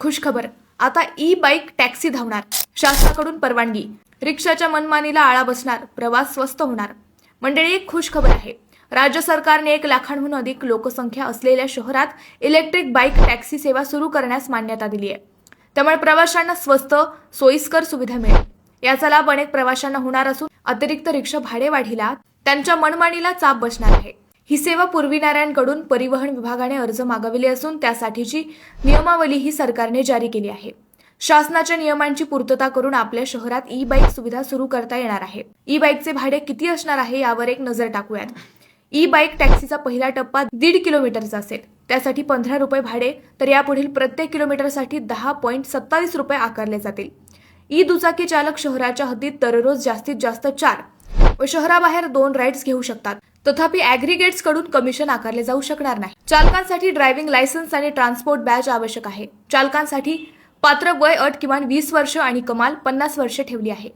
खुशखबर. आता e bike taxi धावणार. शासनाकडून परवानगी. रिक्षाच्या मनमानीला आळा बसणार. प्रवास स्वस्त होणार. मंडळी एक खुशखबर आहे. राज्य सरकारने एक लाखांहून अधिक लोकसंख्या असलेल्या शहरात इलेक्ट्रिक बाईक टॅक्सी सेवा सुरू करण्यास मान्यता दिली आहे त्यामुळे प्रवाशांना स्वस्त सोयीस्कर सुविधा मिळेल. याचा लाभ अनेक प्रवाशांना होणार असून अतिरिक्त रिक्षा भाडेवाढीला त्यांच्या मनमानीला चाप बसणार आहे. ही सेवा पुरविणाऱ्यांकडून परिवहन विभागाने अर्ज मागविले असून त्यासाठीची नियमावली ही सरकारने जारी केली आहे. शासनाच्या नियमांची पूर्तता करून आपल्या शहरात ई बाईक सुविधा सुरू करता येणार आहे. ई बाईकचे भाडे किती असणार आहे यावर एक नजर टाकूयात. ई बाईक टॅक्सीचा पहिला टप्पा दीड किलोमीटरचा असेल. त्यासाठी पंधरा रुपये भाडे तर यापुढील प्रत्येक किलोमीटरसाठी दहा पॉईंट सत्तावीस रुपये आकारले जातील. ई दुचाकी चालक शहराच्या हद्दीत दररोज जास्तीत जास्त चार व शहराबाहेर दोन राईड्स घेऊ शकतात. तथापि ॲग्रिगेट्सकडून कमिशन आकारले जाऊ शकणार नाही. चालकांसाठी ड्रायव्हिंग लायसन्स आणि ट्रान्सपोर्ट बॅच आवश्यक आहे. चालकांसाठी पात्र वय अट किमान वीस वर्ष आणि कमाल पन्नास वर्ष ठेवली आहे.